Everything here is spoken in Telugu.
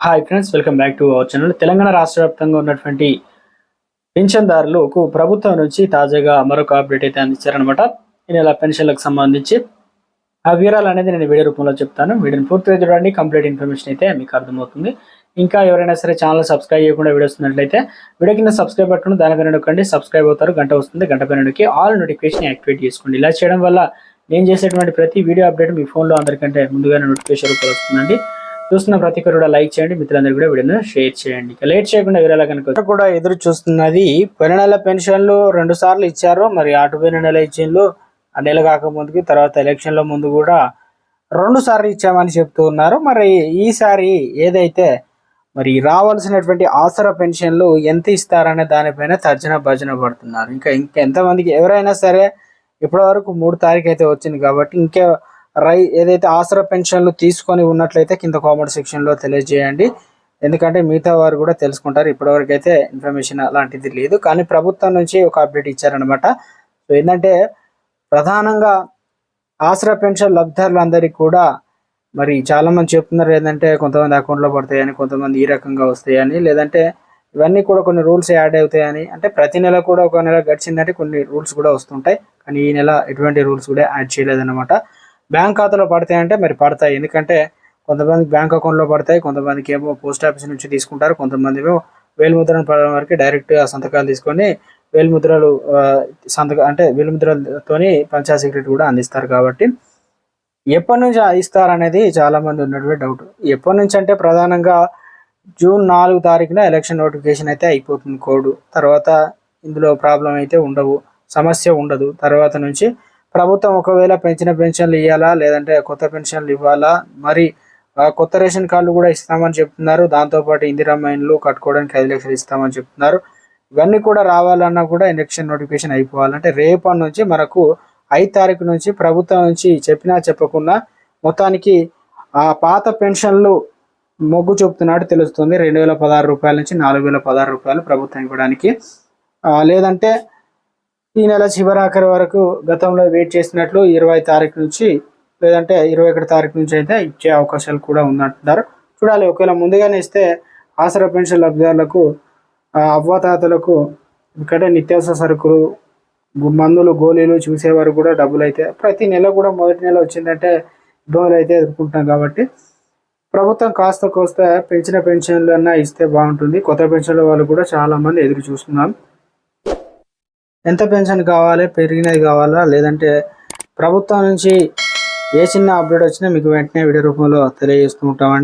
Hi friends welcome back to our channel Telangana రాష్ట్ర వ్యాప్తంగా ఉన్నటువంటి పెన్షన్దారులకు ప్రభుత్వం నుంచి తాజాగా మరొక అప్డేట్ అయితే అందించారనమాట ఈ నెల పెన్షన్లకు సంబంధించి ఆ వివరాలు అనేది నేను వీడియో రూపంలో చెప్తాను. వీడియోని పూర్తిగా చూడండి కంప్లీట్ ఇన్ఫర్మేషన్ అయితే మీకు అర్థమవుతుంది. ఇంకా ఎవరైనా సరే ఛానల్ సబ్స్క్రైబ్ చేయకుండా వీడియో వస్తున్నట్లయితే వీడియో కింద సబ్స్క్రైబ్ బట్టను దానిపైన నొక్కండి. సబ్స్క్రైబ్ అవుతారు గంట వస్తుంది గంట పైన నొక్కి ఆల్ నోటిఫికేషన్ యాక్టివేట్ చేసుకోండి. ఇలా చేయడం వల్ల నేను చేసేటువంటి ప్రతి వీడియో అప్డేట్ మీ ఫోన్లో అందరికంటే ముందుగానే నోటిఫికేషన్ రూపంలో వస్తుందండి. చూస్తున్న ప్రతి ఒక్కరు కూడా లైక్ చేయండి మిత్రులందరూ కూడా వీడియోను షేర్ చేయండి. ఇక లేట్ చేయకుండా వివరాల కనుక కూడా ఎదురు చూస్తున్నది పోయిన నెల పెన్షన్లు రెండు సార్లు ఇచ్చారు. మరి అటు పోయిన నెల ఇచ్చిండ్లు ఆ నెల కాకముందుకి తర్వాత ఎలక్షన్ల ముందు కూడా రెండు సార్లు ఇచ్చామని చెప్తూ ఉన్నారు. మరి ఈసారి ఏదైతే మరి రావాల్సినటువంటి ఆసరా పెన్షన్లు ఎంత ఇస్తారనే దానిపైన తర్జన భర్జన పడుతున్నారు. ఇంకా ఇంకెంతమందికి ఎవరైనా సరే ఇప్పటి వరకు మూడు తారీఖు అయితే వచ్చింది కాబట్టి ఇంకే రై ఏదైతే ఆసరా పెన్షన్లు తీసుకొని ఉన్నట్లయితే కింద కామెంట్ సెక్షన్లో తెలియజేయండి. ఎందుకంటే మిగతా వారు కూడా తెలుసుకుంటారు. ఇప్పటివరకు అయితే ఇన్ఫర్మేషన్ అలాంటిది లేదు. కానీ ప్రభుత్వం నుంచి ఒక అప్డేట్ ఇచ్చారనమాట సో ఏంటంటే ప్రధానంగా ఆసరా పెన్షన్ లబ్ధిదారులందరికీ కూడా మరి చాలా మంది చెప్తున్నారు ఏంటంటే కొంతమంది అకౌంట్లో పడతాయని కొంతమంది ఈ రకంగా వస్తాయని లేదంటే ఇవన్నీ కూడా కొన్ని రూల్స్ యాడ్ అవుతాయని. అంటే ప్రతి నెల కూడా ఒక నెల గడిచిందంటే కొన్ని రూల్స్ కూడా వస్తుంటాయి. కానీ ఈ నెల ఎటువంటి రూల్స్ కూడా యాడ్ చేయలేదన్నమాట. బ్యాంక్ ఖాతాలో పడతాయంటే మరి పడతాయి. ఎందుకంటే కొంతమంది బ్యాంక్ అకౌంట్లో పడతాయి కొంతమందికి ఏమో పోస్ట్ ఆఫీస్ నుంచి తీసుకుంటారు కొంతమంది ఏమో వేలుముద్రను పడడం వరకు డైరెక్ట్గా సంతకాలు తీసుకొని వేలుముద్రలు సంతక అంటే వేలుముద్రలతోని పంచాయత్ సెక్రటరీ కూడా అందిస్తారు కాబట్టి ఎప్పటి నుంచి ఇస్తారనేది చాలామంది ఉన్నటువంటి డౌట్. ఎప్పటి నుంచి అంటే ప్రధానంగా జూన్ నాలుగు తారీఖున ఎలక్షన్ నోటిఫికేషన్ అయితే అయిపోతుంది కోడ్. తర్వాత ఇందులో ప్రాబ్లం అయితే ఉండవు సమస్య ఉండదు. తర్వాత నుంచి ప్రభుత్వం ఒకవేళ పెంచిన పెన్షన్లు ఇవ్వాలా లేదంటే కొత్త పెన్షన్లు ఇవ్వాలా? మరి కొత్త రేషన్ కార్డులు కూడా ఇస్తామని చెప్తున్నారు. దాంతోపాటు ఇందిరా మైన్లు కట్టుకోవడానికి ఐదు లక్షలు ఇస్తామని చెప్తున్నారు. ఇవన్నీ కూడా రావాలన్నా కూడా ఎలక్షన్ నోటిఫికేషన్ అయిపోవాలంటే రేపటి నుంచి మనకు ఐదు తారీఖు నుంచి ప్రభుత్వం నుంచి చెప్పినా చెప్పకుండా మొత్తానికి ఆ పాత పెన్షన్లు మొగ్గు చూపుతున్నట్టు తెలుస్తుంది. రెండు వేల పదహారు రూపాయల నుంచి నాలుగు వేల పదహారు రూపాయలు ప్రభుత్వం ఇవ్వడానికి. లేదంటే ఈ నెల చివరాఖరి వరకు గతంలో వెయిట్ చేసినట్లు ఇరవై తారీఖు నుంచి లేదంటే ఇరవై ఒకటి తారీఖు నుంచి అయితే ఇచ్చే అవకాశాలు కూడా ఉందంటున్నారు చూడాలి ఒకవేళ ముందుగానే ఇస్తే ఆసరా పెన్షన్ లబ్ధిదారులకు అవ్వతాతలకు ఇక్కడ నిత్యావసర సరుకులు మందులు గోళీలు చూసేవారు కూడా డబ్బులు అయితే ప్రతి నెల కూడా మొదటి నెల వచ్చిందంటే ఇబ్బందులు అయితే ఎదుర్కొంటాం కాబట్టి ప్రభుత్వం కాస్త కోస్త పెంచిన పెన్షన్లు అన్నా ఇస్తే బాగుంటుంది. కొత్త పెన్షన్ల వాళ్ళు కూడా చాలా మంది ఎదురు చూస్తున్నాం. ఎంత పెన్షన్ కావాలి పెరిగినది కావాలా లేదంటే ప్రభుత్వం నుంచి ఏ చిన్న అప్డేట్ వచ్చినా మీకు వెంటనే వీడియో రూపంలో తెలియజేస్తూ ఉంటామండి.